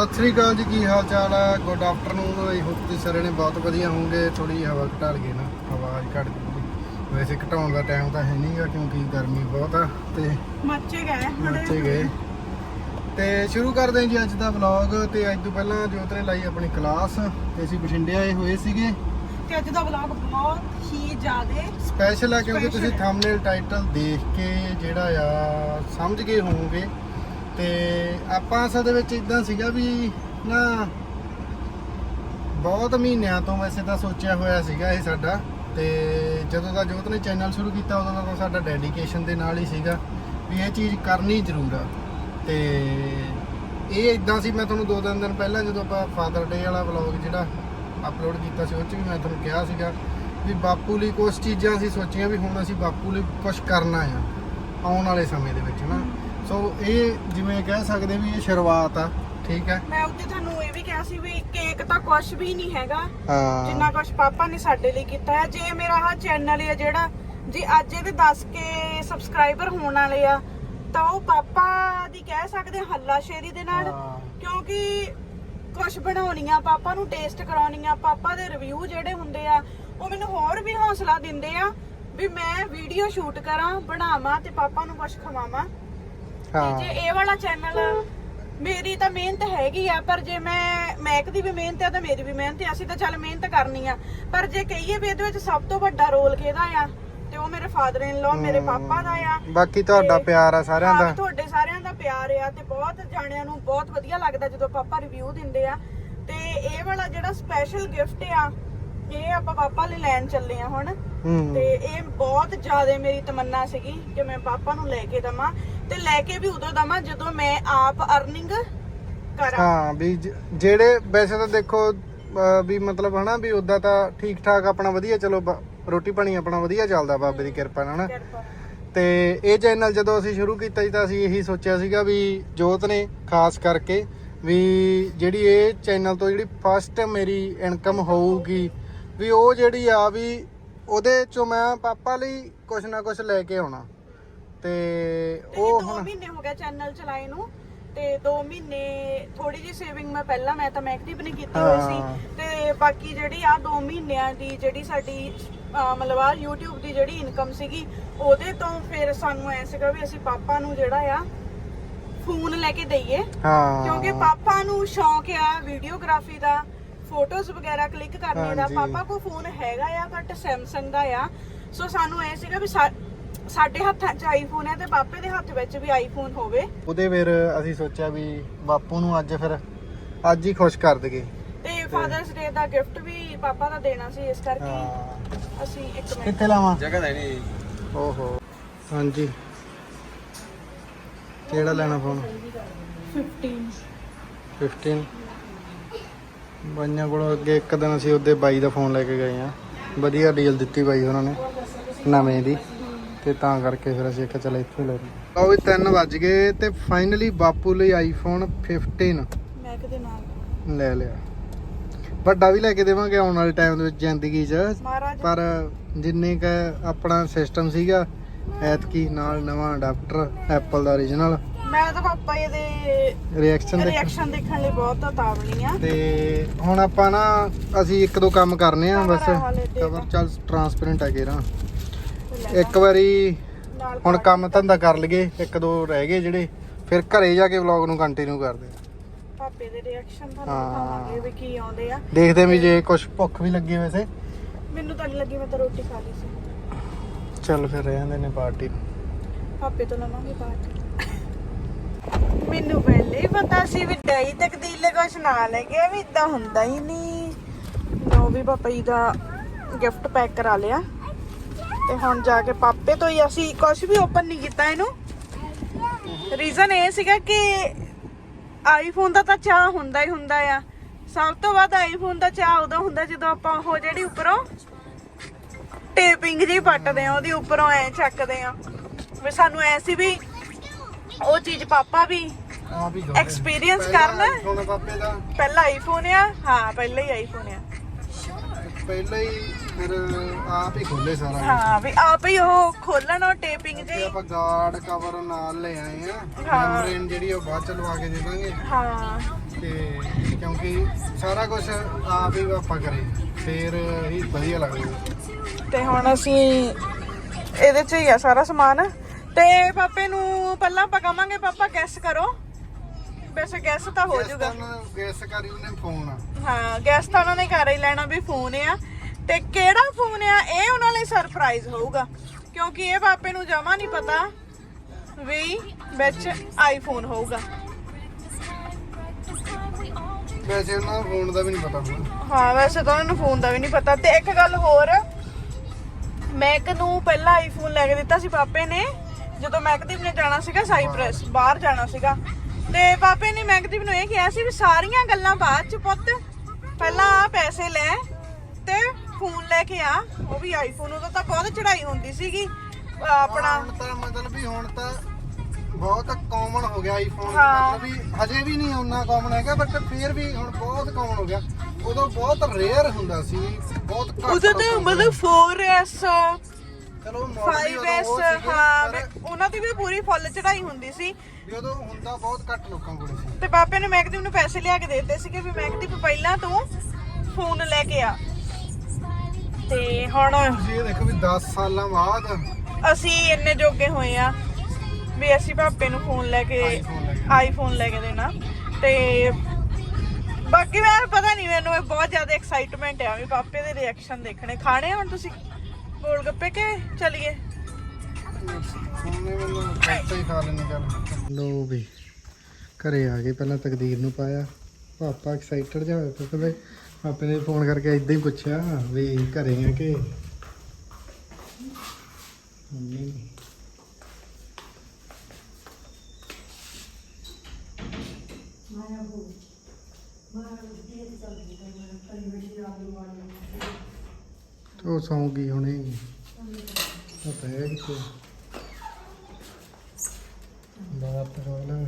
ਸਤਿ ਸ੍ਰੀ ਅਕਾਲ ਜੀ ਕੀ ਹਾਲ ਚਾਲ ਹੈ? ਗੁੱਡ ਆਫਟਰਨੂਨ ਆਈ ਹੋਪ ਤੁਸੀਂ ਸਾਰੇ ਨੇ ਬਹੁਤ ਵਧੀਆ ਹੋਵੋਗੇ। ਥੋੜੀ ਹਵਾ ਘਟਾ ਲਈਏ ਨਾ ਆਵਾਜ਼ ਘਟ ਗਈ ਵੈਸੇ ਘਟਾਉਣ ਦਾ ਟਾਈਮ ਤਾਂ ਹੈ ਨਹੀਂਗਾ ਕਿਉਂਕਿ ਗਰਮੀ ਬਹੁਤ ਆ ਤੇ ਮੱਚੇ ਗਏ ਮੱਚੇ ਗਏ। ਤੇ ਸ਼ੁਰੂ ਕਰਦੇ ਹਾਂ ਜੀ ਅੱਜ ਦਾ ਵਲੌਗ ਤੇ ਅੱਜ ਤੋਂ ਪਹਿਲਾਂ ਜੋਤ ਨੇ ਲਾਈ ਆਪਣੀ ਕਲਾਸ ਤੇ ਅਸੀਂ ਬਠਿੰਡੇ ਆਏ ਹੋਏ ਸੀਗੇ। ਤੇ ਅੱਜ ਦਾ ਵਲੌਗ ਬਹੁਤ ਹੀ ਜ਼ਿਆਦੇ ਸਪੈਸ਼ਲ ਆ ਕਿਉਂਕਿ ਤੁਸੀਂ। ਥੰਬਨੇਲ ਟਾਈਟਲ ਦੇਖ ਕੇ ਜਿਹੜਾ ਆ ਸਮਝ ਗਏ ਹੋਵੋਗੇ। ਤੇ ਆਪਾਂ ਅਸਲ ਦੇ ਵਿੱਚ ਇਦਾਂ ਸੀਗਾ ਵੀ ਨਾ ਬਹੁਤ ਮਹੀਨਿਆਂ ਤੋਂ ਵੈਸੇ ਤਾਂ ਸੋਚਿਆ ਹੋਇਆ ਸੀਗਾ ਇਹ ਸਾਡਾ ਤੇ ਜਦੋਂ ਦਾ ਜੋਤ ਨੇ ਚੈਨਲ ਸ਼ੁਰੂ ਕੀਤਾ, ਉਦੋਂ ਦਾ ਤਾਂ ਸਾਡਾ ਡੈਡੀਕੇਸ਼ਨ ਦੇ ਨਾਲ ਹੀ ਸੀਗਾ ਵੀ ਇਹ ਚੀਜ਼ ਕਰਨੀ ਜ਼ਰੂਰ ਆ। ਤੇ ਇਹ ਇਦਾਂ ਸੀ, ਮੈਂ ਤੁਹਾਨੂੰ ਦੋ ਤਿੰਨ ਦਿਨ ਪਹਿਲਾਂ ਜਦੋਂ ਆਪਾਂ ਫਾਦਰ ਡੇ ਵਾਲਾ ਵਲੌਗ ਜਿਹੜਾ ਅਪਲੋਡ ਕੀਤਾ ਸੀ, ਉਹ 'ਚ ਵੀ ਮੈਂ ਤੁਹਾਨੂੰ ਕਿਹਾ ਸੀਗਾ ਵੀ ਬਾਪੂ ਲਈ ਕੁਝ ਚੀਜ਼ਾਂ ਅਸੀਂ ਸੋਚੀਆਂ ਵੀ ਹੁਣ ਅਸੀਂ ਬਾਪੂ ਲਈ ਕੁਝ ਕਰਨਾ ਆ, ਆਉਣ ਵਾਲੇ ਸਮੇਂ ਦੇ ਵਿੱਚ ਨਾ। ਸੋ ਇਹ ਜਿਵੇਂ ਕਹਿ ਸਕਦੇ ਵੀ ਇਹ ਸ਼ੁਰੂਆਤ ਆ ਠੀਕ ਹੈ? ਮੈਂ ਉੱਤੇ ਤੁਹਾਨੂੰ ਇਹ ਵੀ ਕਿਹਾ ਸੀ ਵੀ ਕੇਕ ਤਾਂ ਕੁਝ ਵੀ ਨਹੀਂ ਹੈਗਾ। ਹਾਂ। ਜਿੰਨਾ ਕੁਝ ਪਾਪਾ ਨੇ ਸਾਡੇ ਲਈ ਕੀਤਾ ਹੈ। ਜੇ ਮੇਰਾ ਆਹ ਚੈਨਲ ਹੈ ਜਿਹੜਾ ਜੇ ਅੱਜ ਇਹਦੇ 10 ਕੇ ਸਬਸਕ੍ਰਾਈਬਰ ਹੋਣ ਵਾਲੇ ਆ ਤਾਂ ਉਹ ਪਾਪਾ ਦੀ ਕਹਿ ਸਕਦੇ ਹਾਂ ਹੱਲਾਸ਼ੇਰੀ ਦੇ ਨਾਲ ਹਾਂ। ਕਿਉਂਕਿ ਕੁਝ ਬਣਾਉਣੀਆਂ ਪਾਪਾ ਨੂੰ ਟੇਸਟ ਕਰਾਉਣੀਆਂ ਪਾਪਾ ਦੇ ਰਿਵਿਊ ਜਿਹੜੇ ਹੁੰਦੇ ਆ ਉਹ ਮੈਨੂੰ ਹੋਰ ਵੀ ਹੌਸਲਾ ਦਿੰਦੇ ਆ ਵੀ ਮੈਂ ਵੀਡੀਓ ਸ਼ੂਟ ਕਰਾਂ ਬਣਾਵਾਂ ਤੇ ਪਾਪਾ ਨੂੰ ਕੁਝ ਖਵਾਵਾਂ। ਤੇ ਜੇ ਇਹ ਵਾਲਾ ਚੈਨਲ ਮੇਰੀ ਤਾਂ ਮਿਹਨਤ ਹੈਗੀ ਆ ਪਰ ਜੇ ਮੈਂ ਮੈਕ ਦੀ ਵੀ ਮਿਹਨਤ ਆ ਤਾਂ ਮੇਰੀ ਵੀ ਮਿਹਨਤ ਆ ਅਸੀਂ ਤਾਂ ਚੱਲ ਮਿਹਨਤ ਕਰਨੀ ਆ। ਪਰ ਜੇ ਕਹੀਏ ਵੀ ਇਹਦੇ ਵਿੱਚ ਸਭ ਤੋਂ ਵੱਡਾ ਰੋਲ ਕਿਹਦਾ ਆ ਤੇ ਉਹ ਮੇਰੇ ਫਾਦਰ ਇਨ ਲਾ ਮੇਰੇ ਪਾਪਾ ਦਾ ਆ। ਬਾਕੀ ਤੁਹਾਡਾ ਤੇ- ਪਿਆਰ ਆ ਸਾਰਿਆਂ ਹਾਂ, ਦਾ ਤੁਹਾਡੇ ਸਾਰਿਆਂ ਦਾ ਪਿਆਰ ਆ ਤੇ ਬਹੁਤ ਜਾਣਿਆਂ ਨੂੰ ਬਹੁਤ ਵਧੀਆ ਲੱਗਦਾ ਜਦੋਂ ਪਾਪਾ ਰਿਵਿਊ ਦਿੰਦੇ ਆ। ਤੇ ਇਹ ਵਾਲਾ ਜਿਹੜਾ ਸਪੈਸ਼ਲ ਗਿਫਟ ਆ ਇਹ ਆਪਾਂ ਪਾਪਾ ਲਈ ਲੈਣ ਚੱਲੇ ਆ ਹੁਣ। ਹੂੰ। ਤੇ ਇਹ ਬਹੁਤ ਜ਼ਿਆਦਾ ਮੇਰੀ ਤਮੰਨਾ ਸੀਗੀ ਕਿ ਮੈਂ ਪਾਪਾ ਨੂੰ ਲੈ ਕੇ ਦਵਾਂ। ਤੇ ਲੈ ਕੇ ਵੀ ਉਦੋਂ ਦਵਾਂ ਜਦੋਂ ਮੈਂ ਆਪ ਅਰਨਿੰਗ ਕਰਾਂ। ਹਾਂ ਵੀ ਜ- ਜਿਹੜੇ ਵੈਸੇ ਤਾਂ ਦੇਖੋ ਅਹ ਵੀ ਮਤਲਬ ਹਨਾ ਵੀ ਉਦਾਂ ਤਾਂ ਠੀਕ ਠਾਕ ਆਪਣਾ ਵਧੀਆ ਚਲੋ ਬ- ਰੋਟੀ ਪਾਣੀ ਆਪਣਾ ਵਧੀਆ ਚੱਲਦਾ ਬਾਬੇ ਦੀ ਕਿਰਪਾ ਨਾਲ। ਹਨਾ ਕਿਰਪਾ। ਤੇ ਇਹ ਚੈਨਲ ਜਦੋਂ ਅਸੀਂ ਸ਼ੁਰੂ ਕੀਤਾ ਸੀ ਤਾਂ ਅਸੀਂ ਇਹੀ ਸੋਚਿਆ ਸੀਗਾ ਵੀ ਜੋਤ ਨੇ ਖਾਸ ਕਰਕੇ ਵੀ ਜਿਹੜੀ ਇਹ ਚੈਨਲ ਤੋਂ ਜਿਹੜੀ ਫਸਟ ਮੇਰੀ ਇਨਕਮ ਹੋਊਗੀ ਵੀ ਉਹ ਜਿਹੜੀ ਆ ਵੀ ਉਹਦੇ ਚੋਂ ਮੈਂ ਪਾਪਾ ਲਈ ਕੁਝ ਨਾ ਕੁਝ ਲੈ ਕੇ ਆਉਣਾ। ਤੇ ਉਹ 2 ਹੁਣ ਮਹੀਨੇ ਹੋ ਗਏ ਚੈਨਲ ਚਲਾਏ ਨੂੰ ਤੇ 2 ਮਹੀਨੇ ਥੋੜੀ ਜੀ ਸੇਵਿੰਗ ਮੈਂ ਪਹਿਲਾਂ ਮੈਂ ਤਾਂ ਮੈਕਟਿਵ ਨੇ ਕੀਤੀ ਹੋਈ। ਸੀ। ਤੇ ਬਾਕੀ ਜਿਹੜੀ ਆ 2 ਮਹੀਨਿਆਂ ਦੀ ਜਿਹੜੀ ਸਾਡੀ ਅਹ ਮਤਲਬ ਆ YouTube ਦੀ ਜਿਹੜੀ ਇਨਕਮ ਸੀਗੀ ਉਹਦੇ ਤੋਂ ਫਿਰ ਸਾਨੂੰ ਐ ਸੀਗਾ ਵੀ ਅਸੀਂ ਪਾਪਾ ਨੂੰ ਜਿਹੜਾ ਆ ਫੋਨ ਲੈ ਕੇ ਦਈਏ। ਹਾਂ। ਕਿਉਂਕਿ ਪਾਪਾ ਨੂੰ ਸ਼ੌਂਕ ਆ ਵੀਡੀਓਗ੍ਰਾਫੀ ਦਾ ਫੋਟੋਜ਼ ਵਗੈਰਾ ਕਲਿੱਕ ਕਰਨੇ ਦਾ। ਹਾਂਜੀ। ਪਾਪਾ ਕੋਲ ਫੋਨ ਹੈਗਾ ਆ ਬਟ ਸੈਮਸੰਗ ਦਾ ਆ। ਸੋ ਸਾਨੂੰ ਐ ਸੀਗਾ ਵੀ ਸਾ- ਸਾਡੇ ਹੱਥਾਂ 'ਚ ਆਈਫੋਨ ਹੈ ਤੇ ਪਾਪੇ ਦੇ ਹੱਥ ਵਿੱਚ ਵੀ ਆਈਫੋਨ ਹੋਵੇ। ਉਹਦੇ ਫਿਰ ਅਸੀਂ ਸੋਚਿਆ ਵੀ ਬਾਪੂ ਨੂੰ ਅੱਜ ਫਿਰ ਅੱਜ ਹੀ ਖੁਸ਼ ਕਰ ਦਈਏ। ਤੇ ਫਾਦਰਸ ਡੇ ਦਾ ਗਿਫਟ ਵੀ ਪਾਪਾ ਦਾ ਦੇਣਾ ਸੀ ਇਸ ਕਰਕੇ ਹਾਂ। ਅਸੀਂ ਇੱਕ ਮਿੰਟ ਕਿੱਥੇ ਲਾਵਾਂ? ਜਗ੍ਹਾ ਨਹੀਂ। ਓਹੋ। ਹਾਂਜੀ। ਕਿਹੜਾ ਲੈਣਾ ਫੋਨ 15 15 ਬਾਈਆਂ ਕੋਲ ਅੱਗੇ ਇੱਕ ਦਿਨ ਅਸੀਂ ਉਹਦੇ ਬਾਈ ਦਾ ਫੋਨ ਲੈ ਕੇ ਗਏ ਆ ਵਧੀਆ ਡੀਲ ਦਿੱਤੀ ਬਾਈ ਉਹਨਾਂ ਨੇ ਨਵੇਂ ਦੀ। ਤੇ ਤਾਂ ਕਰਕੇ ਫਿਰ ਅਸੀਂ ਇੱਕ ਚੱਲ ਇੱਥੋਂ ਲੈ ਲਓ ਵੀ 3 ਵੱਜ ਗਏ ਤੇ ਫਾਈਨਲੀ ਬਾਪੂ ਲਈ ਆਈਫੋਨ 15 ਮੈਕ ਦੇ ਨਾਲ? ਲੈ ਲਿਆ। ਵੱਡਾ ਵੀ ਲੈ ਕੇ ਦੇਵਾਂਗੇ ਆਉਣ ਵਾਲੇ ਟਾਈਮ ਦੇ ਵਿੱਚ ਜ਼ਿੰਦਗੀ 'ਚ। ਪਰ ਜਿੰਨੇ ਕ ਆਪਣਾ ਸਿਸਟਮ ਸੀਗਾ ਐਤਕੀ ਨਾਲ ਨਵਾਂ ਅਡਾਪਟਰ ਐਪਲ ਦਾ origignal ਮੈਂ ਤਾਂ ਪਾਪਾ ਇਹਦੇ ਰਿਐਕਸ਼ਨ ਦੇਖ ਰਿਐਕਸ਼ਨ ਦੇਖਣ ਲਈ ਬਹੁਤ ਉਤਾਵਲੀ ਆ। ਤੇ ਹੁਣ ਆਪਾਂ ਨਾ ਅਸੀਂ ਇੱਕ ਦੋ ਕੰਮ ਕਰਨੇ ਆ ਬਸ। ਆ ਕਵਰ। ਚੱਲ ਟਰਾਂਸਪੇਰੈਂਟ ਤੇ ਲੈ ਇੱਕ ਵਾਰੀ ਹੁਣ ਕੰਮ ਧੰਦਾ ਕਰ ਲਈਏ ਇੱਕ ਦੋ ਰਹਿ ਗਏ ਜਿਹੜੇ ਫਿਰ ਘਰੇ ਜਾ ਕੇ ਵਲੌਗ ਨੂੰ ਕੰਟੀਨਿਊ ਕਰਦੇ ਆ। ਪਾਪੇ ਦੇ ਰਿਐਕਸ਼ਨ ਤੁਹਾਨੂੰ ਹਾਂ। ਦਿਖਾਵਾਂਗੇ ਵੀ ਕੀ ਆਉਂਦੇ ਆ। ਦੇਖਦੇ ਵੀ ਜੇ ਕੁਝ ਭੁੱਖ ਵੀ ਲੱਗੀ ਵੈਸੇ। ਮੈਨੂੰ ਤਾਂ ਨਹੀਂ ਲੱਗੀ ਮੈਂ ਤਾਂ ਰੋਟੀ ਖਾ ਲਈ ਸੀ। ਚੱਲ ਫਿਰ ਰਹਿੰਦੇ ਨੇ ਪਾਰਟੀ ਪਾਪੇ ਤੋਂ ਲਵਾਂਗੇ ਬਾਅਦ ਮੈਨੂੰ ਪਹਿਲੇ ਹੀ ਪਤਾ ਸੀ ਵੀ ਡਾਈ ਤਕਦੀਲੇ ਕੁਛ ਨਾ ਲੈ ਗਿਆ ਵੀ ਇਦਾਂ ਹੁੰਦਾ ਹੀ ਨਹੀਂ ਲੋ ਵੀ ਪਾਪਾ ਜੀ ਦਾ ਗਿਫਟ ਪੈਕ ਕਰਾ ਲਿਆ। ਤੇ ਹੁਣ ਜਾ ਕੇ ਪਾਪੇ ਤੋਂ ਹੀ ਅਸੀਂ ਕੁਝ ਵੀ ਓਪਨ ਨਹੀਂ ਕੀਤਾ ਇਹਨੂੰ। ਰੀਜ਼ਨ ਇਹ ਸੀਗਾ ਕਿ ਆਈਫੋਨ ਦਾ ਤਾਂ ਚਾਹ ਹੁੰਦਾ ਹੀ ਹੁੰਦਾ ਆ। ਸਭ ਤੋਂ ਵੱਧ ਆਈਫੋਨ ਦਾ ਚਾਹ ਉਦੋਂ ਹੁੰਦਾ ਜਦੋਂ ਆਪਾਂ ਉਹ ਜਿਹੜੀ ਉੱਪਰੋਂ ਟੇਪਿੰਗ ਜੀ ਪੱਟਦੇ ਆ ਉਹਦੀ ਉੱਪਰੋਂ ਐ ਚੱਕਦੇ ਆ ਵੀ ਸਾਨੂੰ ਐ ਸੀ ਵੀ ਉਹ ਚੀਜ਼ ਪਾਪਾ ਵੀ Experience ਕਰਨਾ? ਪਹਿਲਾ ਆਈਫੋਨ ਆ ਹਾਂ ਪਹਿਲਾ ਹੀ ਆਈਫੋਨ ਆ। ਪਹਿਲਾਂ ਹੀ ਫਿਰ ਆਪ ਹੀ ਖੋਲੇ ਸਾਰਾ ਕੁਛ। ਹਾਂ ਵੀ ਆਪ ਹੀ ਉਹ ਖੋਲਣ ਉਹ ਟੇਪਿੰਗ ਤੇ ਜੀ ਆਪਾਂ ਗਾਰਡ ਕਵਰ ਨਾਲ ਲੈ ਆਏ ਆ। ਹਾਂ। ਮੈਮਬ੍ਰੇਨ ਜਿਹੜੀ ਉਹ ਬਾਅਦ ਚ ਲਵਾ ਕੇ ਦੇ ਦਾਂਗੇ। ਹਾਂ। ਤੇ ਕਿਉਂਕਿ ਸਾਰਾ ਕੁਝ ਆਪ ਹੀ ਆਪਾਂ ਕਰੇ। ਫੇਰ ਹੀ ਵਧੀਆ ਲੱਗਦਾ। ਤੇ ਹੁਣ ਅਸੀਂ ਇਹਦੇ 'ਚ ਹੀ ਆ ਸਾਰਾ ਸਮਾਨ। ਤੇ ਪਾਪੇ ਨੂੰ ਪਹਿਲਾਂ ਆਪਾਂ ਕਵਾਂਗੇ ਪਾਪਾ ਗੈਸ ਕਰੋ। ਵੈਸੇ ਗੈਸ ਤਾਂ ਹੋ ਜਾਊਗਾ। ਗੈਸ ਕਰੀ ਉਹਨੇ ਫੋਨ ਹਾਂ ਗੈਸ ਤਾਂ ਉਹਨਾਂ ਨੇ ਹੀ ਲੈਣਾ ਵੀ ਫੋਨ ਆ। ਤੇ ਕਿਹੜਾ ਫੋਨ ਆ? ਇਹ ਉਹਨਾਂ ਲਈ ਸਰਪ੍ਰਾਈਜ਼ ਹੋਊਗਾ। ਕਿਉਂਕਿ ਇਹ ਪਾਪੇ ਨੂੰ ਜਮਾ ਨਹੀਂ ਪਤਾ ਵੀ ਵਿੱਚ ਆਈਫੋਨ ਹੋਊਗਾ। ਵੈਸੇ ਉਹਨਾਂ ਨੂੰ ਫੋਨ ਦਾ ਵੀ ਨਹੀਂ ਪਤਾ ਹੋਣਾ। ਹਾਂ ਵੈਸੇ ਤਾਂ ਉਹਨਾਂ ਨੂੰ ਫੋਨ ਦਾ ਵੀ ਨਹੀਂ ਪਤਾ। ਤੇ ਇੱਕ ਗੱਲ ਹੋਰ ਮੈਕ ਨੂੰ ਪਹਿਲਾਂ ਆਈਫੋਨ ਲੈ ਕੇ ਦਿੱਤਾ ਸੀ ਪਾਪੇ ਨੇ। ਜਦੋਂ ਮੈਕਦੀਪ ਨੇ ਜਾਣਾ ਸੀਗਾ ਸਾਈਪ੍ਰੈਸ ਬਾਹਰ ਜਾਣਾ ਸੀਗਾ। ਤੇ ਪਾਪੇ ਨੇ ਮੈਕਦੀਪ ਨੂੰ ਇਹ ਕਿਹਾ ਸੀ ਵੀ ਸਾਰੀਆਂ ਗੱਲਾਂ ਬਾਅਦ ਚ ਪੁੱਤ ਪਹਿਲਾਂ ਆ ਪੈਸੇ ਲੈ ਤੇ ਫੋਨ ਲੈ ਕੇ ਆ। ਉਹ ਵੀ ਆਈਫੋਨ ਉਹਦਾ ਤਾਂ ਬਹੁਤ ਚੜਾਈ ਹੁੰਦੀ ਸੀਗੀ। ਆਪਣਾ ਹੁਣ ਤਾਂ ਮਤਲਬ ਵੀ ਹੁਣ ਤਾਂ ਬਹੁਤ ਕਾਮਨ ਹੋ ਗਿਆ ਆਈਫੋਨ ਹਾਂ। ਮਤਲਬ ਵੀ ਹਜੇ ਵੀ ਨਹੀਂ ਉਹਨਾਂ ਕਾਮਨ ਹੈਗਾ ਬਟ ਫੇਰ ਵੀ ਹੁਣ ਬਹੁਤ ਕਾਮਨ ਹੋ ਗਿਆ। ਉਦੋਂ ਬਹੁਤ ਰੇਅਰ ਹੁੰਦਾ ਸੀ ਬਹੁਤ ਘੱਟ ਉਦੋਂ ਤਾਂ ਲੋਕਾਂ ਕੋਲ। ਮਤਲਬ 4S ਚਲੋ model ਹੀ ਉਦੋਂ 5S ਉਹ ਸੀਗੇ, ਹਾਂ ਪਰ ਵੀ ਉਹਨਾਂ ਦੀ ਵੀ ਪੂਰੀ ਫੁੱਲ ਚੜਾਈ ਹੁੰਦੀ ਸੀ। ਵੀ ਉਦੋਂ ਹੁੰਦਾ ਬਹੁਤ ਘੱਟ ਲੋਕਾਂ ਕੋਲ ਸੀ। ਤੇ ਪਾਪੇ ਨੇ ਮੈਕਦੀਪ ਨੂੰ ਪੈਸੇ ਲਿਆ ਕੇ ਦੇ ਦਿੱਤੇ ਸੀਗੇ ਵੀ ਮੈਕਦੀਪ ਪਹਿਲਾਂ ਤੂੰ ਫੋਨ ਲੈ ਕੇ ਆ। ਤੇ ਹੁਣ ਤੁਸੀਂ ਇਹ ਦੇਖੋ ਵੀ 10 ਸਾਲਾਂ ਬਾਅਦ ਅਸੀਂ ਇੰਨੇ ਜੋਗੇ ਹੋਏ ਆ ਵੀ ਅਸੀਂ ਪਾਪੇ ਨੂੰ ਫੋਨ ਲੈ ਕੇ iPhone ਲੈ ਕੇ ਆਈਫੋਨ ਲੈ ਕੇ ਦੇਣਾ ਤੇ ਬਾਕੀ ਮੈਂ ਪਤਾ ਨਹੀਂ ਮੈਨੂੰ ਇਹ ਬਹੁਤ ਜ਼ਿਆਦਾ ਐਕਸਾਈਟਮੈਂਟ ਆ ਵੀ ਪਾਪੇ ਦੇ ਰਿਐਕਸ਼ਨ ਦੇਖਣੇ। ਖਾਣੇ ਹੁਣ ਤੁਸੀਂ? ਗੋਲ ਗੱਪੇ ਕੇ ਚਲੀਏ? ਉਹਨੇ ਮੈਨੂੰ ਪੈਸੇ ਹੀ ਖਾ ਲੈਣੇ ਚੱਲ ਲੋ ਵੀ ਘਰੇ ਆ ਗਏ ਪਹਿਲਾਂ ਤਕਦੀਰ ਨੂੰ ਪਾਇਆ। ਪਾਪਾ ਐਕਸਾਈਟਡ ਜਿਹਾ ਹੋਇਆ ਪਿਆ ਕਹਿੰਦੇ ਪਾਪੇ ਨੇ ਫੋਨ ਕਰਕੇ ਇਦਾਂ ਹੀ ਪੁੱਛਿਆ ਵੀ ਘਰੇ ਆ ਕਿ? ਮੰਮੀ ਨੇ। ਸੌਂ ਗਈ ਹੁਣੇ। ਪਤਾ ਹੈ ਕਿ ਬਾਤ ਰੋਣਾ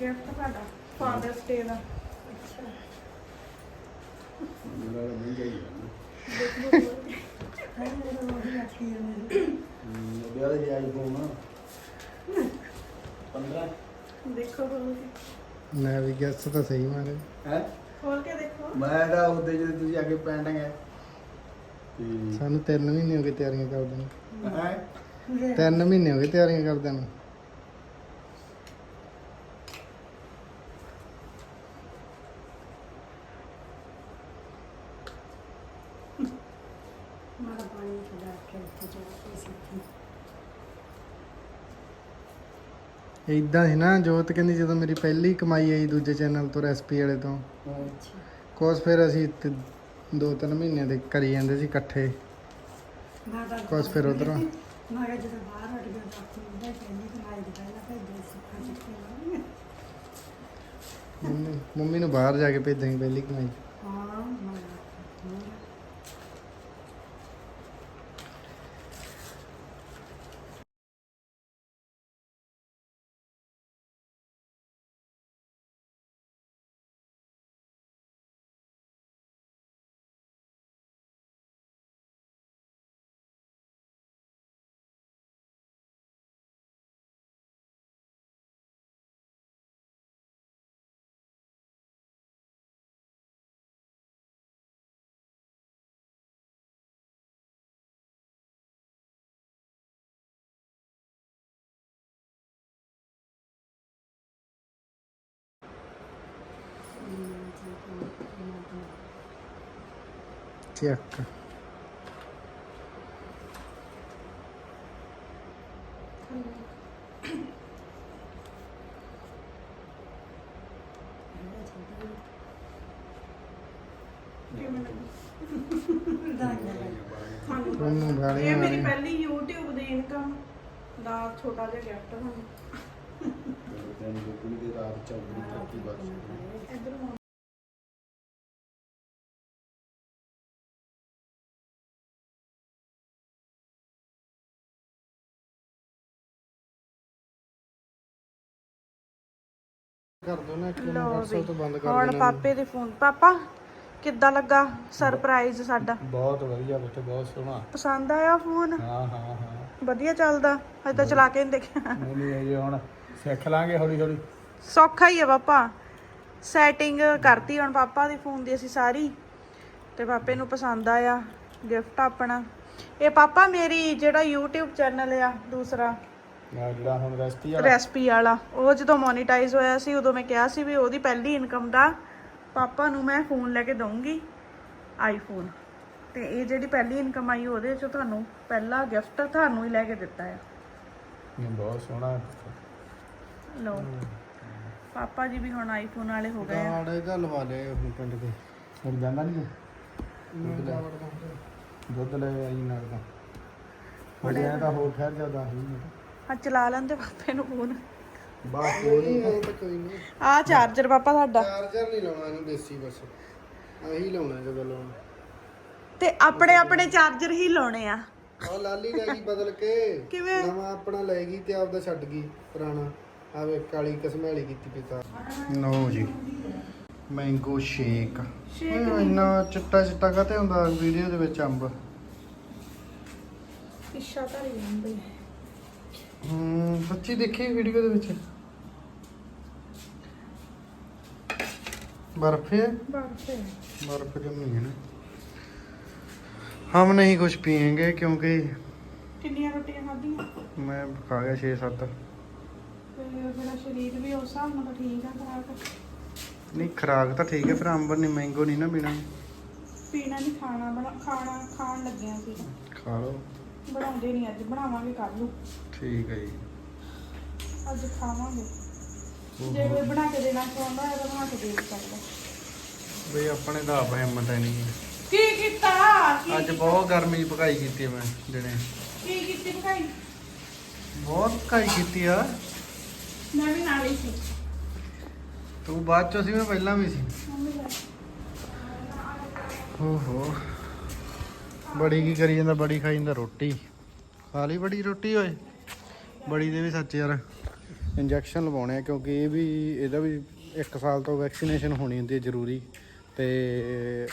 ਗਿਫਟ ਤੁਹਾਡਾ ਫਾਦਰਸ ਡੇ ਦਾ। ਦੇਖੋ ਖੋਲ ਕੇ ਮੈਂ ਵੀ ਗੈਸ ਤਾਂ ਸਹੀ ਮਾਰੇ। ਹੈ? ਖੋਲ ਕੇ ਦੇਖੋ। ਮੈਂ ਤਾਂ ਉਹਦੇ ਜਦੋਂ ਤੁਸੀਂ ਅੱਗੇ ਪੈਂਡਿੰਗ ਹੈ ਤੇ ਸਾਨੂੰ 3 ਮਹੀਨੇ ਹੋ ਗਏ ਤਿਆਰੀਆਂ ਕਰਦੇ ਨੂੰ। ਹੈ? 3 ਮਹੀਨੇ ਹੋ ਗਏ ਤਿਆਰੀਆਂ ਕਰਦੇ ਨੂੰ। ਇਦਾਂ ਸੀ ਨਾ ਜੋਤ ਕਹਿੰਦੀ ਜਦੋਂ ਮੇਰੀ ਪਹਿਲੀ ਕਮਾਈ ਆਈ ਦੂਜੇ ਚੈਨਲ ਤੋਂ ਰੈਸਪੀ ਵਾਲੇ ਤੋਂ। ਕੋਸ ਫਿਰ ਅਸੀਂ ਤੇ ਦੋ ਤਿੰਨ ਮਹੀਨੇ ਦੇ ਕਰੀ ਜਾਂਦੇ ਸੀ ਇਕੱਠੇ। ਕੁਛ ਫਿਰ ਉੱਧਰੋਂ। ਮੈਂ ਕਿਹਾ ਜਦੋਂ ਬਾਹਰ ਉੱਠ ਗਿਆ ਤਾਂ ਹੁੰਦਾ ਕਹਿੰਦੀ ਕਮਾਈ ਦੀ ਪਹਿਲਾਂ ਭੇਜੇ ਸਿੱਖਾਂ ਚੁੱਕੇ ਮੰਮੀ ਮੰਮੀ ਨੂੰ ਬਾਹਰ ਜਾ ਕੇ ਭੇਜਾਂਗੇ ਪਹਿਲੀ ਕਮਾਈ ਹਾਂ ਮੈਂ ਚੱਕ ਤੁਹਾਨੂੰ ਇਹ ਮੇਰੀ ਮਾਰੀਆਂ ਪਹਿਲੀ YouTube ਦੀ ਇਨਕਮ ਦਾ ਛੋਟਾ ਜਿਹਾ ਗਿਫਟ ਤੁਹਾਨੂੰ ਤੈਨੂੰ ਕੋਈ ਦੇ ਰਾਤ ਚੌਧਰੀ ਤਰੱਕੀ ਬਖਸ਼ ਇਧਰ ਕਰ ਦੋ ਨਾ ਇੱਕ ਨੂੰ ਲਓ WhatsApp ਤੋਂ ਬੰਦ ਵੀ ਕਰ ਹੁਣ ਦੇਣਾ ਪਾਪੇ ਦੇ ਫੋਨ। ਪਾਪਾ ਕਿੱਦਾਂ ਲੱਗਾ ਸਰਪ੍ਰਾਈਜ਼ ਸਾਡਾ? ਬਹੁਤ ਵਧੀਆ ਬੱਚੇ ਬਹੁਤ ਸੋਹਣਾ। ਪਸੰਦ ਆਇਆ ਫੋਨ? ਹਾਂ ਹਾਂ ਹਾਂ। ਵਧੀਆ ਚੱਲਦਾ। ਹਜੇ ਤਾਂ ਚਲਾ ਕੇ ਨਹੀਂ ਦੇਖਿਆ। ਨਹੀਂ ਨਹੀਂ ਇਹ ਹੁਣ ਸਿੱਖ ਲਾਂਗੇ ਹੌਲੀ ਹੌਲੀ। ਸੌਖਾ ਹੀ ਆ ਪਾਪਾ। ਸੈਟਿੰਗ ਕਰਤੀ ਹੁਣ ਪਾਪਾ ਦੀ ਫੋਨ ਦੀ ਅਸੀਂ ਸਾਰੀ। ਤੇ ਪਾਪੇ ਨੂੰ ਪਸੰਦ ਆਇਆ ਗਿਫਟ ਆਪਣਾ। ਇਹ ਪਾਪਾ ਮੇਰੀ ਜਿਹੜਾ YouTube ਚੈਨਲ ਆ ਦੂਸਰਾ। ਆਹ ਜਿਹੜਾ ਹੁਣ ਰੈਸਪੀ ਵਾਲਾ ਉਹ ਜਦੋਂ ਮੋਨੀਟਾਈਜ਼ ਹੋਇਆ ਸੀ ਉਦੋਂ ਮੈਂ ਕਿਹਾ ਸੀ ਵੀ ਉਹਦੀ ਪਹਿਲੀ ਇਨਕਮ ਦਾ ਪਾਪਾ ਨੂੰ ਮੈਂ ਫੋਨ ਲੈ ਕੇ ਦਊਂਗੀ ਆਈਫੋਨ ਤੇ ਇਹ ਜਿਹੜੀ ਪਹਿਲੀ ਇਨਕਮ ਆਈ ਉਹਦੇ ਚ ਤੁਹਾਨੂੰ ਪਹਿਲਾ ਗਿਫਟ ਤੁਹਾਨੂੰ ਹੀ ਲੈ ਕੇ ਦਿੱਤਾ ਹੈ ਇਹ ਬਹੁਤ ਸੋਹਣਾ ਲਓ। ਪਾਪਾ ਜੀ ਵੀ ਹੁਣ ਆਈਫੋਨ ਵਾਲੇ ਹੋ ਗਏ ਆ। ਕਾਰਡ ਇਹਦਾ ਲਵਾ ਲਿਆ ਹੁਣ ਪਿੰਡ ਦੇ। ਫਿਰ ਜਾਂਦਾ ਨਹੀਂ ਦੁੱਧ ਲੈ। ਦੁੱਧ ਲੈ ਆਈ ਨਾਲ ਦਾ ਬੜਿਆ ਤਾਂ ਹੋਰ ਠਹਿਰ ਜਾਂਦਾ ਹੀ ਹਾਂ ਚਲਾ ਲੈਂਦੇ ਪਾਪੇ ਨੂੰ ਫੋਨ ਬਾਸ ਕੋਈ ਨਹੀਂ ਤਾਂ ਕੋਈ ਨਹੀਂ ਆ ਚਾਰਜਰ ਪਾਪਾ ਤੁਹਾਡਾ ਚਾਰਜਰ ਨਹੀਂ ਲਾਉਣਾ ਇਹਨੂੰ ਦੇਸੀ ਬਸ। ਆਹੀ ਲਾਉਣਾ ਜਦੋਂ ਲਾਉਣਾ। ਤੇ ਆਪਣੇ ਆਪਣੇ ਚਾਰਜਰ ਹੀ ਲਾਉਣੇ ਆ। ਉਹ ਲਾਲੀ ਲੈ ਗਈ ਬਦਲ ਕੇ ਕਿਵੇਂ? ਨਵਾਂ ਆਪਣਾ ਲੈ ਗਈ ਤੇ ਆਪਦਾ ਛੱਡ ਗਈ ਪੁਰਾਣਾ। ਆਵੇ ਕਾਲੀ ਕਸਮੈਲੀ ਕੀਤੀ ਪਿਤਾ ਲਓ ਜੀ ਮੈਂਗੋ ਸ਼ੇਕ ਇੰਨਾ ਚਿੱਟਾ ਚਿੱਟਾ ਕਾਤੇ ਹੁੰਦਾ ਵੀਡੀਓ ਦੇ ਵਿੱਚ ਅੰਬ? ਇੱਛਾ ਧਰੀ ਜਾਂਦੇ। ਹੂੰ ਸੱਚੀ ਦੇਖੀ ਵੀਡੀਓ ਦੇ ਵਿੱਚ बर्फ है ਬਰਫ बर्फ जमी है ना हम नहीं कुछ पियेंगे क्योंकि ਕਿੰਨੀਆਂ ਰੋਟੀਆਂ ਖਾਧੀਆਂ मैं खा गया छः सात ਤੇ ਮੇਰਾ ਸਰੀਰ ਵੀ ਉਸ ਹਿਸਾਬ ਨਾਲ ਤਾਂ ਠੀਕ ਆ ਖਰਾਕ नहीं खुराक तो ठीक है फिर अंबर नहीं मैंगो नहीं ना पीना ਪੀਣਾ ਨਹੀਂ ਖਾਣਾ ਬਣਾ ਖਾਣਾ ਖਾਣ ਲੱਗਿਆ ਸੀ खा लो ਬਣਾਉਂਦੇ ਨਹੀਂ ਅੱਜ ਬਣਾਵਾਂਗੇ ਕੱਲ ਨੂੰ ਠੀਕ ਹੈ ਜੀ। ਅੱਜ ਖਾਵਾਂਗੇ। ਜੇ ਕੋਈ ਬਣਾ ਕੇ ਦੇਣਾ ਚਾਹੁੰਦਾ ਹੈ ਤਾਂ ਬਣਾ ਕੇ ਦੇ ਸਕਦਾ ਬਈ ਆਪਣੇ ਦਾ ਆਪ ਹਿੰਮਤ ਹੈ ਨਹੀਂ। ਕੀ ਕੀਤਾ? ਅੱਜ ਬਹੁਤ ਗਰਮੀ ਪਕਾਈ ਕੀਤੀ ਮੈਂ ਜਣੇ ਕੀ ਕੀਤੀ ਭਾਈ ਬਹੁਤ ਪਕਾਈ ਕੀਤੀ ਆ। ਮੈਂ ਵੀ ਨਾਲ ਹੀ ਸੀ। ਤੂੰ ਬਾਅਦ 'ਚੋਂ ਸੀ ਮੈਂ ਪਹਿਲਾਂ ਵੀ ਸੀ। ਹੋ ਦਾ ਬੜੀ ਕੀ ਕਰੀ ਜਾਂਦਾ ਬੜੀ ਖਾਈ ਜਾਂਦਾ ਰੋਟੀ। ਖਾਲੀ ਬੜੀ ਰੋਟੀ ਓਏ? ਬੜੀ ਦੇ ਵੀ ਸੱਚ ਯਾਰ। ਇੰਜੈਕਸ਼ਨ ਲਵਾਉਣੇ ਆ ਕਿਉਂਕਿ ਇਹ ਵੀ ਇਹਦਾ ਵੀ 1 ਸਾਲ ਤੋਂ ਵੈਕਸੀਨੇਸ਼ਨ ਹੋਣੀ ਹੁੰਦੀ ਹੈ ਜ਼ਰੂਰੀ। ਤੇ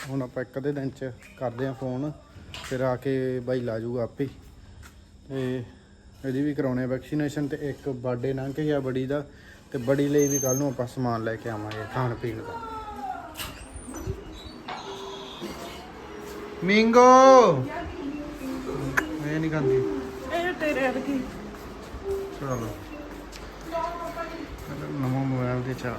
ਹੁਣ ਆਪਾਂ ਇੱਕ ਅੱਧੇ ਦਿਨ ਚ ਕਰਦੇ ਆ ਫੋਨ ਫਿਰ ਆ ਕੇ ਬਾਈ ਲਾ ਜੂਗਾ ਆਪੇ। ਹੀ। ਤੇ ਇਹਦੀ ਵੀ ਕਰਾਉਣੇ ਵੈਕਸੀਨੇਸ਼ਨ ਤੇ ਇੱਕ ਬਰਥਡੇ ਲੰਘ ਕੇ ਗਿਆ ਬੜੀ ਦਾ ਤੇ ਬੜੀ ਲਈ ਵੀ ਕੱਲ ਨੂੰ ਆਪਾਂ ਸਮਾਨ ਲੈ ਕੇ ਆਵਾਂਗੇ ਖਾਣ ਪੀਣ ਦਾ। ਮਿੰਗੋ! ਇਹ ਨਹੀਂ ਖਾਂਦੀ। ਇਹ ਤੇਰੇ ਵਰਗੀ ਚਲੋ ਨਵਾਂ ਮੋਬਾਈਲ ਦੇ ਚਾ।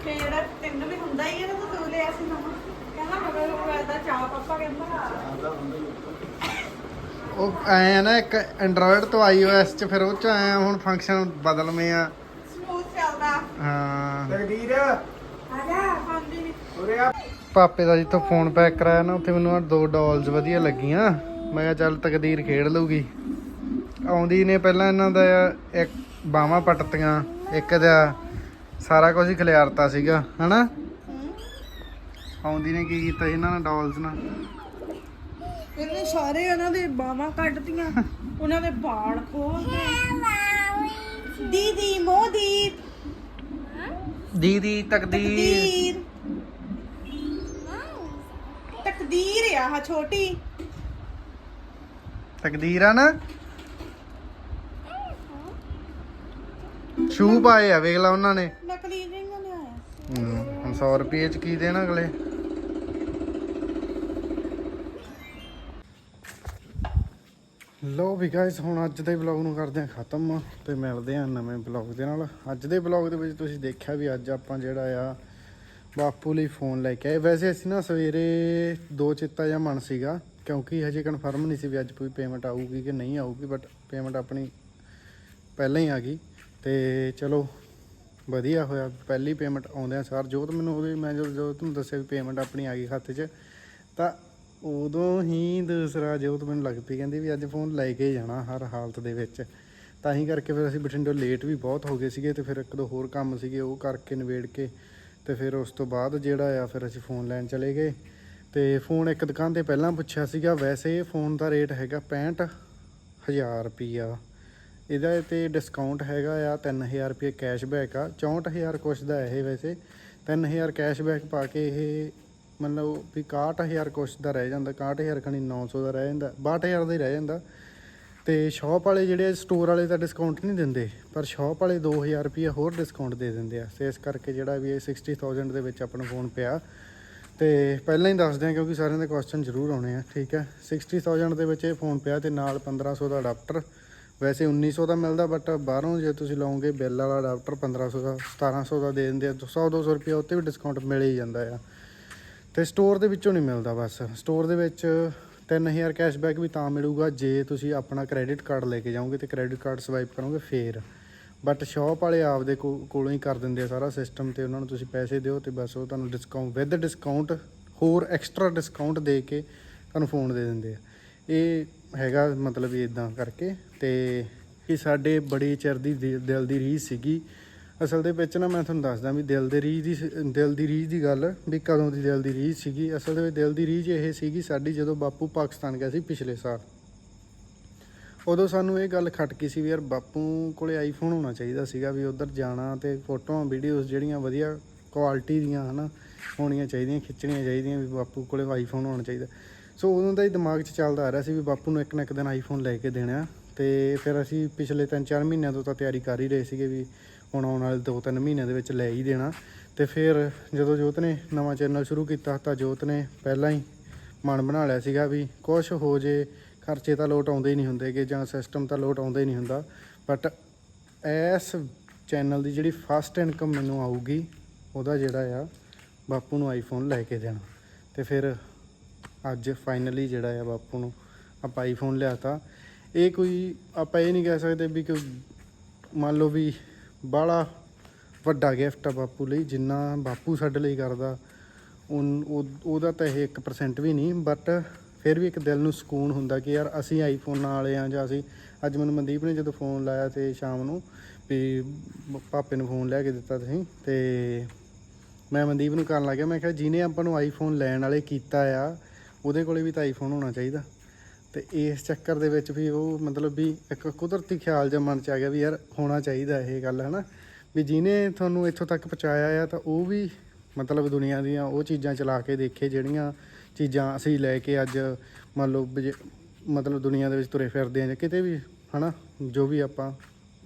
ਕਿ ਜਿਹੜਾ ਤਿੰਨ ਵੀ ਹੁੰਦਾ ਹੀ ਹੈ ਨਾ ਤਾਂ ਤੂੰ ਲਿਆ ਸੀ ਨਵਾਂ। ਕਹਿੰਦਾ ਮਗਰ ਉਹ ਦਾ ਚਾਹ ਪਾਪਾ ਕਹਿੰਦਾ। ਉਹ ਐ ਆ ਨਾ ਇੱਕ ਐਂਡਰੋਇਡ ਤੋਂ ਆਈਓਐਸ ਚ ਫਿਰ ਉਹ ਚ ਆਏ ਆ ਹੁਣ ਫੰਕਸ਼ਨ ਬਦਲਵੇਂ ਆ। ਸਮੂਥ ਚੱਲਦਾ। ਹਾਂ। ਤਕਦੀਰ ਆ ਜਾ ਖਾਂਦੀ ਨੀ। ਉਰੇ ਆ। ਪਾਪੇ ਦਾ ਜਿੱਥੋਂ ਫੋਨ ਪੈਕ ਕਰਾਇਆ ਨਾ ਉੱਥੇ ਮੈਨੂੰ ਆਹ ਦੋ ਡਾਲਸ ਵਧੀਆ ਲੱਗੀਆਂ। ਮੈਂ ਕਿਹਾ ਚੱਲ ਤਕਦੀਰ ਖੇਡ ਲਊਗੀ। ਆਉਂਦੀ ਨੇ ਪਹਿਲਾਂ ਇਹਨਾਂ ਦਾ ਇੱਕ ਬਾਹਾਂ ਪੱਟਤੀਆਂ ਇੱਕ ਦਾ ਸਾਰਾ ਕੁਝ ਹੀ ਖਿਲਾਰਤਾ ਸੀਗਾ ਹਨਾ? ਆਉਂਦੀ ਨੇ ਕੀ ਕੀਤਾ ਇਹਨਾਂ ਨੇ ਡਾਲਸ ਨਾਲ? ਇਹਨੇ ਸਾਰੇ ਉਹਨਾਂ ਦੇ ਬਾਹਾਂ ਕੱਢਤੀਆਂ ਉਹਨਾਂ ਦੇ ਵਾਲ ਖੋਲਦੇ ਦੀਦੀ ਮੋਦੀ ਦੀਦੀ ਤਕਦੀਰ। ਤਕਦੀਰ। ਆ ਛੋਟੀ। ਤਕਦੀਰ ਆ ਨਾ? ਸ਼ੂ ਪਾਏ ਆ ਵੇਖ ਲਾ ਉਹਨਾਂ ਨੇ। ਨਕਲੀ ਰਿੰਗ ਲਿਆਇਆ ਹੂੰ, ਹੁਣ 100 ਰੁਪਏ ਚ ਕੀ ਦੇਣ ਅਗਲੇ? ਲੋ ਵੀ ਗਾਇਸ ਹੁਣ ਅੱਜ ਦੇ ਵਲੌਗ ਨੂੰ ਕਰਦੇ ਹਾਂ ਖਤਮ ਤੇ ਮਿਲਦੇ ਹਾਂ ਨਵੇਂ ਵਲੌਗ ਦੇ ਨਾਲ। ਅੱਜ ਦੇ ਵਲੌਗ ਦੇ ਵਿੱਚ ਤੁਸੀਂ ਦੇਖਿਆ ਵੀ ਅੱਜ ਆਪਾਂ ਜਿਹੜਾ ਆ ਬਾਪੂ ਲਈ ਫੋਨ ਲੈ ਕੇ ਆਏ। ਵੈਸੇ ਅਸੀਂ ਨਾ ਸਵੇਰੇ ਦੋ ਚਿੱਤਾ ਜਾਂ ਮਨ ਸੀਗਾ ਕਿਉਂਕਿ ਹਜੇ ਕਨਫਰਮ ਨਹੀਂ ਸੀ ਵੀ ਅੱਜ ਕੋਈ ਪੇਮੈਂਟ ਆਊਗੀ ਕਿ ਨਹੀਂ ਆਊਗੀ ਬਟ ਪੇਮੈਂਟ ਆਪਣੀ ਪਹਿਲਾਂ ਹੀ ਆ ਗਈ। ਤੇ ਚਲੋ, ਵਧੀਆ ਹੋਇਆ। ਪਹਿਲੀ ਪੇਮੈਂਟ ਆਉਂਦਿਆਂ ਸਾਰ ਜੋਤ ਮੈਨੂੰ ਉਹਦੇ, ਮੈਂ ਜਦੋਂ ਜਦੋਂ ਤੁਹਾਨੂੰ ਦੱਸਿਆ ਵੀ ਪੇਮੈਂਟ ਆਪਣੀ ਆ ਗਈ ਖਾਤੇ 'ਚ, ਤਾਂ ਉਦੋਂ ਹੀ ਦੂਸਰਾ ਜੋਤ ਮੈਨੂੰ ਲੱਗ ਪਈ ਕਹਿੰਦੀ ਵੀ ਅੱਜ ਫੋਨ ਲੈ ਕੇ ਜਾਣਾ ਹਰ ਹਾਲਤ ਦੇ ਵਿੱਚ। ਤਾਂ ਹੀ ਕਰਕੇ ਫਿਰ ਅਸੀਂ ਬਠਿੰਡੇ ਲੇਟ ਵੀ ਬਹੁਤ ਹੋ ਗਏ ਸੀਗੇ ਤੇ ਫਿਰ ਇੱਕ ਦੋ ਹੋਰ ਕੰਮ ਸੀਗੇ ਉਹ ਕਰਕੇ ਨਿਬੇੜ ਕੇ ਤੇ ਫਿਰ ਉਸ ਤੋਂ ਬਾਅਦ ਜਿਹੜਾ ਆ ਫਿਰ ਅਸੀਂ ਫੋਨ ਲੈਣ ਚਲੇ ਗਏ। ਤੇ ਫੋਨ ਇੱਕ ਦੁਕਾਨ ਤੇ ਪਹਿਲਾਂ ਪੁੱਛਿਆ ਸੀਗਾ, ਵੈਸੇ ਇਹ ਫੋਨ ਦਾ ਰੇਟ ਹੈਗਾ 65000 ਰੁਪਈਆ। ਇਹਦਾ ਤੇ ਡਿਸਕਾਊਂਟ ਹੈਗਾ ਆ 3000 ਰੁਪਏ ਕੈਸ਼ਬੈਕ ਆ। 64000 ਕੁਛ ਦਾ ਇਹ ਵੈਸੇ। 3000 ਕੈਸ਼ਬੈਕ ਪਾ ਕੇ ਇਹ ਮਤਲਬ ਵੀ 61000 ਕੁਛ ਦਾ ਰਹਿ ਜਾਂਦਾ। 61000 ਖਣੀ 900 ਦਾ ਰਹਿ ਜਾਂਦਾ। 62000 ਦਾ ਹੀ ਰਹਿ ਜਾਂਦਾ। ਤੇ ਸ਼ਾਪ ਵਾਲੇ ਜਿਹੜੇ ਸਟੋਰ ਵਾਲੇ ਤਾਂ ਡਿਸਕਾਊਂਟ ਨਹੀਂ ਦਿੰਦੇ। ਪਰ ਸ਼ਾਪ ਵਾਲੇ 2000 ਰੁਪਏ ਹੋਰ ਡਿਸਕਾਊਂਟ ਦੇ ਦਿੰਦੇ ਆ। ਤੇ ਇਸ ਕਰਕੇ ਜਿਹੜਾ ਵੀ ਇਹ 60000 ਦੇ ਵਿੱਚ ਆਪਣਾ ਫੋਨ ਪਿਆ। ਤੇ ਪਹਿਲਾਂ ਹੀ ਦੱਸਦੇ ਦਿਆਂ ਕਿਉਂਕਿ ਸਾਰਿਆਂ ਦੇ ਕੁਐਸਚਨ ਜ਼ਰੂਰ ਆਉਣੇ ਆ। ਠੀਕ ਹੈ। 60000 ਦੇ ਵਿੱਚ ਇਹ ਫੋਨ ਪਿਆ ਤੇ ਨਾਲ 1500 ਦਾ ਅਡਾਪਟਰ ਵੈਸੇ 1900 ਦਾ ਮਿਲਦਾ ਬਟ ਬਾਹਰੋਂ ਜੇ ਤੁਸੀਂ ਲਓਗੇ ਬਿੱਲ ਵਾਲਾ ਅਡਾਪਟਰ 1500 ਦਾ 1700 ਦਾ ਦੇ ਦਿੰਦੇ ਆ 100 200 ਰੁਪਏ ਉੱਤੇ ਵੀ ਡਿਸਕਾਊਂਟ ਮਿਲ ਹੀ ਜਾਂਦਾ ਆ। ਤੇ ਸਟੋਰ ਦੇ ਵਿੱਚੋਂ ਨਹੀਂ ਮਿਲਦਾ ਬਸ। ਸਟੋਰ ਦੇ ਵਿੱਚ 3000 ਕੈਸ਼ਬੈਕ ਵੀ ਤਾਂ ਮਿਲੂਗਾ, ਜੇ ਤੁਸੀਂ ਆਪਣਾ ਕ੍ਰੈਡਿਟ ਕਾਰਡ ਲੈ ਕੇ ਜਾਓਗੇ ਤੇ ਕ੍ਰੈਡਿਟ ਕਾਰਡ ਸਵਾਈਪ ਕਰੋਗੇ ਫੇਰ। ਬਟ ਸ਼ਾਪ ਵਾਲੇ ਆਪਦੇ ਕੋ- ਕੋਲੋਂ ਹੀ ਕਰ ਦਿੰਦੇ ਆ ਸਾਰਾ ਸਿਸਟਮ ਤੇ ਉਹਨਾਂ ਨੂੰ ਤੁਸੀਂ ਪੈਸੇ ਦਿਓ ਤੇ ਬਸ ਉਹ ਤੁਹਾਨੂੰ ਡਿਸਕਾਊਂਟ ਵਿਦ ਡਿਸਕਾਊਂਟ ਹੋਰ ਐਕਸਟਰਾ ਡਿਸਕਾਊਂਟ ਦੇ ਕੇ ਤੁਹਾਨੂੰ ਫੋਨ ਦੇ ਦਿੰਦੇ ਆ। ਇਹ ਹੈਗਾ ਮਤਲਬ ਵੀ ਇਦਾਂ ਕਰਕੇ ਤੇ ਇਹ ਸਾਡੇ ਬੜੀ ਚਿਰ ਦੀ ਦਿ- ਦਿਲ ਦੀ ਰੀਝ ਸੀਗੀ। ਅਸਲ ਦੇ ਵਿੱਚ ਨਾ ਮੈਂ ਤੁਹਾਨੂੰ ਦੱਸਦਾ ਵੀ ਦਿਲ ਦੇ ਰੀਝ ਦੀ ਸ- ਦਿਲ ਦੀ ਰੀਝ ਦੀ ਗੱਲ ਵੀ ਕਦੋਂ ਦੀ ਦਿਲ ਦੀ ਰੀਝ ਸੀਗੀ। ਅਸਲ ਦੇ ਵਿੱਚ ਦਿਲ ਦੀ ਰੀਝ ਇਹ ਸੀਗੀ ਸਾਡੀ ਜਦੋਂ ਬਾਪੂ ਪਾਕਿਸਤਾਨ ਗਿਆ ਸੀ ਪਿਛਲੇ ਸਾਲ। ਉਦੋਂ ਸਾਨੂੰ ਇਹ ਗੱਲ ਖਟਕੀ ਸੀ ਵੀ ਯਾਰ ਬਾਪੂ ਕੋਲੇ ਆਈਫੋਨ ਹੋਣਾ ਚਾਹੀਦਾ ਸੀਗਾ ਵੀ ਉਧਰ ਜਾਣਾ ਤੇ ਫੋਟੋਆਂ ਵੀਡੀਓਜ਼ ਜਿਹੜੀਆਂ ਵਧੀਆ ਕੁਆਲਿਟੀ ਦੀਆਂ ਹਨਾ ਹੋਣੀਆਂ ਚਾਹੀਦੀਆਂ, ਖਿੱਚਣੀਆਂ ਚਾਹੀਦੀਆਂ ਵੀ ਬਾਪੂ ਕੋਲੇ ਆਈਫੋਨ ਹੋਣਾ ਚਾਹੀਦਾ। ਸੋ ਉਦੋਂ ਦਾ ਹੀ ਦਿਮਾਗ 'ਚ ਚੱਲਦਾ ਆ ਰਿਹਾ ਸੀ ਵੀ ਬਾਪੂ ਨੂੰ ਇੱਕ ਨਾ ਇੱਕ ਦਿਨ ਆਈਫੋਨ ਲੈ ਕੇ ਦੇਣਾ ਤੇ ਫਿਰ ਅਸੀਂ ਪਿਛਲੇ 3-4 ਮਹੀਨਿਆਂ ਤੋਂ ਤਾਂ ਤਿਆਰੀ ਕਰ ਹੀ ਰਹੇ ਸੀਗੇ ਵੀ ਹੁਣ ਆਉਣ ਵਾਲੇ 2-3 ਮਹੀਨਿਆਂ ਦੇ ਵਿੱਚ ਲੈ ਹੀ ਦੇਣਾ। ਤੇ ਫਿਰ ਜਦੋਂ ਜੋਤ ਨੇ ਨਵਾਂ ਚੈਨਲ ਸ਼ੁਰੂ ਕੀਤਾ ਤਾਂ ਜੋਤ ਨੇ ਪਹਿਲਾਂ ਹੀ ਮਨ ਬਣਾ ਲਿਆ ਸੀਗਾ ਵੀ ਕੁਝ ਹੋ ਜੇ ਖਰਚੇ ਤਾਂ ਲੋਟ ਆਉਂਦੇ ਹੀ ਨਹੀਂ ਹੁੰਦੇ ਕਿ ਜਾਂ ਸਿਸਟਮ ਤਾਂ ਲੋਟ ਆਉਂਦਾ ਹੀ ਨਹੀਂ ਹੁੰਦਾ। ਬਟ ਇਸ ਚੈਨਲ ਦੀ ਜਿਹੜੀ ਫਸਟ ਇਨਕਮ ਮੈਨੂੰ ਆਊਗੀ, ਉਹਦਾ ਜਿਹੜਾ ਆ, ਬਾਪੂ ਨੂੰ ਆਈਫੋਨ ਲੈ ਕੇ ਦੇਣਾ। ਤੇ ਫਿਰ ਅੱਜ ਫਾਈਨਲੀ ਜਿਹੜਾ ਆ ਬਾਪੂ ਨੂੰ ਆਪਾਂ ਆਈਫੋਨ ਲਿਆਤਾ। ਇਹ ਕੋਈ ਆਪਾਂ ਇਹ ਨਹੀਂ ਕਹਿ ਸਕਦੇ ਵੀ ਕੋਈ ਮੰਨ ਲਓ ਵੀ ਬਾਹਲਾ ਵੱਡਾ ਗਿਫਟ ਆ ਬਾਪੂ ਲਈ, ਜਿੰਨਾ ਬਾਪੂ ਸਾਡੇ ਲਈ ਕਰਦਾ, ਉਨ- ਉਹਦਾ ਤਾਂ ਇਹ 1% ਵੀ ਨਹੀਂ ਬਟ ਫਿਰ ਵੀ ਇੱਕ ਦਿਲ ਨੂੰ ਸਕੂਨ ਹੁੰਦਾ ਕਿ ਯਾਰ ਅਸੀਂ ਆਈਫੋਨ ਵਾਲੇ ਆ ਜਾਂ ਅਸੀਂ ਅੱਜ ਮੈਨੂੰ ਮਨਦੀਪ ਨੇ ਜਦੋਂ ਫੋਨ ਲਾਇਆ ਤੇ ਸ਼ਾਮ ਨੂੰ ਵੀ ਪਾਪੇ ਨੂੰ ਫੋਨ ਲੈ ਕੇ ਦਿੱਤਾ ਤੁਸੀਂ, ਤੇ ਮੈਂ ਮਨਦੀਪ ਨੂੰ ਕਰਨ ਲੱਗਿਆ, ਮੈਂ ਕਿਹਾ ਜਿਹਨੇ ਆਪਾਂ ਨੂੰ ਆਈਫੋਨ ਲੈਣ ਵਾਲੇ ਕੀਤਾ ਆ ਉਹਦੇ ਕੋਲੇ ਵੀ ਤਾਂ ਆਈਫੋਨ ਹੋਣਾ ਚਾਹੀਦਾ। ਤੇ ਇਸ ਚੱਕਰ ਦੇ ਵਿੱਚ ਵੀ ਉਹ ਮਤਲਬ ਵੀ ਇੱਕ ਕੁਦਰਤੀ ਖਿਆਲ ਜਿਹਾ ਮਨ ਚ ਆ ਗਿਆ ਵੀ ਯਾਰ ਹੋਣਾ ਚਾਹੀਦਾ ਇਹ ਗੱਲ ਹੈ ਨਾ ਵੀ ਜਿਹਨੇ ਤੁਹਾਨੂੰ ਇੱਥੋਂ ਤੱਕ ਪਹੁੰਚਾਇਆ ਆ ਤਾਂ ਉਹ ਵੀ ਮਤਲਬ ਦੁਨੀਆ ਦੀਆਂ ਉਹ ਚੀਜ਼ਾਂ ਚਲਾ ਕੇ ਦੇਖੇ ਜਿਹੜੀਆਂ ਚੀਜ਼ਾਂ ਅਸੀਂ ਲੈ ਕੇ ਅੱਜ ਮੰਨ ਲਓ ਵੀ ਮਤਲਬ ਦੁਨੀਆ ਦੇ ਵਿੱਚ ਤੁਰੇ ਫਿਰਦੇ ਆ ਜਾਂ ਕਿਤੇ ਵੀ, ਹਨਾ? ਜੋ ਵੀ ਆਪਾਂ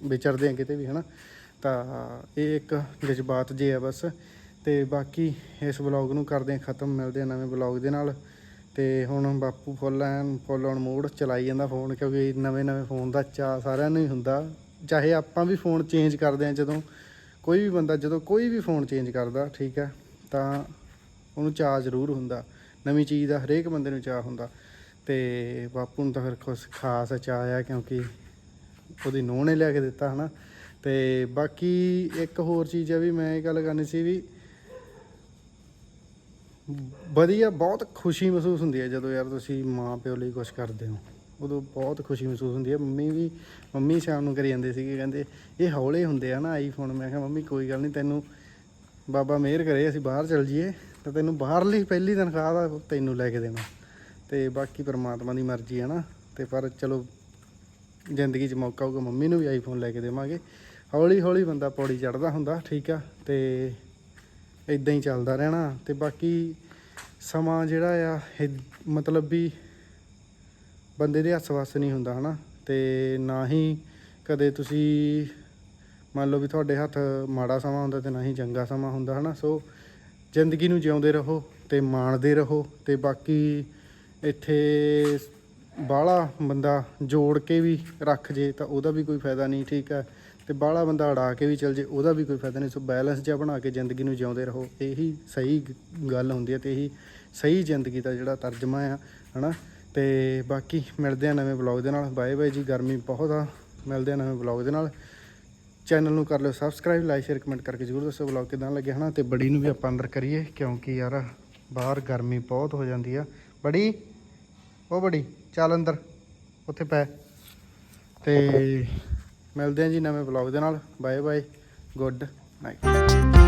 ਵਿਚਰਦੇ ਆ ਕਿਤੇ ਵੀ, ਹਨਾ? ਤਾਂ ਇਹ ਇੱਕ ਜਜ਼ਬਾਤ ਜੇ ਆ ਬਸ। ਤੇ ਬਾਕੀ ਇਸ ਵਲੌਗ ਨੂੰ ਕਰਦੇ ਆ ਖਤਮ, ਮਿਲਦੇ ਆ ਨਵੇਂ ਵਲੌਗ ਦੇ ਨਾਲ। ਤੇ ਹੁਣ ਬਾਪੂ ਫੁੱਲ ਐਨ ਫੁੱਲ ਔਨ ਮੋਡ ਚਲਾਈ ਜਾਂਦਾ ਫੋਨ, ਕਿਉਂਕਿ ਨਵੇਂ ਨਵੇਂ ਫੋਨ ਦਾ ਚਾਅ ਸਾਰਿਆਂ ਨੂੰ ਹੀ ਹੁੰਦਾ। ਚਾਹੇ ਆਪਾਂ ਵੀ ਫੋਨ ਚੇਂਜ ਕਰਦੇ ਆ ਜਦੋਂ, ਕੋਈ ਵੀ ਬੰਦਾ ਜਦੋਂ ਕੋਈ ਵੀ ਫੋਨ ਚੇਂਜ ਕਰਦਾ, ਠੀਕ ਹੈ, ਤਾਂ ਉਹਨੂੰ ਚਾਅ ਜ਼ਰੂਰ ਹੁੰਦਾ। ਨਵੀਂ ਚੀਜ਼ ਦਾ ਹਰੇਕ ਬੰਦੇ ਨੂੰ ਚਾਅ ਹੁੰਦਾ। ਤੇ ਬਾਪੂ ਨੂੰ ਤਾਂ ਫਿਰ ਕੁਛ ਖਾਸ ਚਾਅ ਆ, ਕਿਉਂਕਿ ਉਹਦੀ ਨੂੰਹ ਨੇ ਲਿਆ ਕੇ ਦਿੱਤਾ, ਹਨਾ। ਤੇ ਬਾਕੀ ਇੱਕ ਹੋਰ ਚੀਜ਼ ਹੈ ਵੀ ਮੈਂ ਇਹ ਗੱਲ ਕਰਨੀ ਸੀ ਵੀ ਵਧੀਆ, ਬਹੁਤ ਖੁਸ਼ੀ ਮਹਿਸੂਸ ਹੁੰਦੀ ਹੈ ਜਦੋਂ ਯਾਰ ਤੁਸੀਂ ਮਾਂ ਪਿਓ ਲਈ ਕੁਝ ਕਰਦੇ ਹੋ। ਉਦੋਂ ਬਹੁਤ ਖੁਸ਼ੀ ਮਹਿਸੂਸ ਹੁੰਦੀ ਹੈ। ਮੰਮੀ ਵੀ, ਮੰਮੀ ਸ਼ਾਮ ਨੂੰ ਕਰੀ ਜਾਂਦੇ ਸੀਗੇ, ਕਹਿੰਦੇ, ਇਹ ਹੌਲੇ ਹੁੰਦੇ ਆ ਨਾ ਆਈਫੋਨ ਮੈਂ ਕਿਹਾ, ਮੰਮੀ, ਕੋਈ ਗੱਲ ਨਹੀਂ, ਤੈਨੂੰ ਬਾਬਾ ਮਿਹਰ ਕਰੇ, ਅਸੀਂ ਬਾਹਰ ਚਲ ਜਾਈਏ। ਤਾਂ ਤੈਨੂੰ ਬਾਹਰਲੀ ਪਹਿਲੀ ਤਨਖਾਹ ਦਾ ਤੈਨੂੰ ਲੈ ਕੇ ਦੇਣਾ ਤੇ ਬਾਕੀ ਪਰਮਾਤਮਾ ਦੀ ਮਰਜ਼ੀ ਹੈ ਨਾ। ਤੇ ਪਰ ਚਲੋ, ਜ਼ਿੰਦਗੀ 'ਚ ਮੌਕਾ ਹੋਊਗਾ, ਮੰਮੀ ਨੂੰ ਵੀ ਆਈਫੋਨ ਲੈ ਕੇ ਦੇਵਾਂਗੇ। ਹੌਲੀ ਹੌਲੀ ਬੰਦਾ ਪੌੜੀ ਚੜਦਾ ਹੁੰਦਾ, ਠੀਕ ਆ। ਤੇ ਇਦਾਂ ਹੀ ਚੱਲਦਾ ਰਹਿਣਾ ਤੇ ਬਾਕੀ ਸਮਾਂ ਜਿਹੜਾ ਆ, ਇਹ ਮਤਲਬ ਵੀ ਬੰਦੇ ਦੇ ਹੱਸ ਵੱਸ ਨਹੀਂ ਹੁੰਦਾ, ਹਨਾ? ਤੇ ਨਾ ਹੀ ਕਦੇ ਤੁਸੀਂ ਮੰਨ ਲਓ ਵੀ ਤੁਹਾਡੇ ਹੱਥ ਮਾੜਾ ਸਮਾਂ ਹੁੰਦਾ ਤੇ ਨਾ ਹੀ ਚੰਗਾ ਸਮਾਂ ਹੁੰਦਾ, ਹਨਾ? ਸੋ ਜ਼ਿੰਦਗੀ ਨੂੰ ਜਿਉਂਦੇ ਰਹੋ ਤੇ ਮਾਣਦੇ ਰਹੋ ਤੇ ਬਾਕੀ ਇੱਥੇ ਬਾਹਲਾ ਬੰਦਾ ਜੋੜ ਕੇ ਵੀ ਰੱਖ ਜੇ ਤਾਂ ਉਹਦਾ ਵੀ ਕੋਈ ਫਾਇਦਾ ਨਹੀਂ, ਠੀਕ ਹੈ ਤੇ ਬਾਹਲਾ ਬੰਦਾ ਅੜਾ ਕੇ ਵੀ ਚਲ ਜੇ, ਉਹਦਾ ਵੀ ਕੋਈ ਫਾਇਦਾ ਨਹੀਂ। ਸੋ ਬੈਲੈਂਸ ਜਿਹਾ ਬਣਾ ਕੇ ਜ਼ਿੰਦਗੀ ਨੂੰ ਜਿਉਂਦੇ ਰਹੋ। ਇਹੀ ਸਹੀ ਗੱਲ ਹੁੰਦੀ ਹੈ ਤੇ ਇਹੀ ਸਹੀ ਜ਼ਿੰਦਗੀ ਦਾ ਜਿਹੜਾ ਤਰਜਮਾ ਆ, ਹਨਾ? ਤੇ ਬਾਕੀ ਮਿਲਦੇ ਆ ਨਵੇਂ ਵਲੌਗ ਦੇ ਨਾਲ। ਬਾਏ ਬਾਏ ਜੀ, ਗਰਮੀ ਬਹੁਤ ਆ। ਮਿਲਦੇ ਆ ਨਵੇਂ ਵਲੌਗ ਦੇ ਨਾਲ। ਚੈਨਲ ਨੂੰ ਕਰ ਲਿਓ ਸਬਸਕ੍ਰਾਈਬ, ਲਾਈਕ, ਸ਼ੇਅਰ, ਕਮੈਂਟ ਕਰਕੇ ਜਰੂਰ ਦੱਸੋ ਵਲੌਗ ਕਿਦਾਂ ਲੱਗਿਆ, ਹਨਾ? ਤੇ ਬੜੀ ਨੂੰ ਵੀ ਆਪਾਂ ਅੰਦਰ ਕਰੀਏ, ਕਿਉਂਕਿ ਯਾਰ ਬਾਹਰ ਗਰਮੀ ਬਹੁਤ ਹੋ ਜਾਂਦੀ ਆ। ਬੜੀ, ਉਹ ਬੜੀ, ਚੱਲ ਅੰਦਰ, ਉੱਥੇ ਪੈ। ਤੇ ਮਿਲਦੇ ਹਾਂ ਜੀ ਨਵੇਂ ਵਲੌਗ ਦੇ ਨਾਲ। Bye bye good night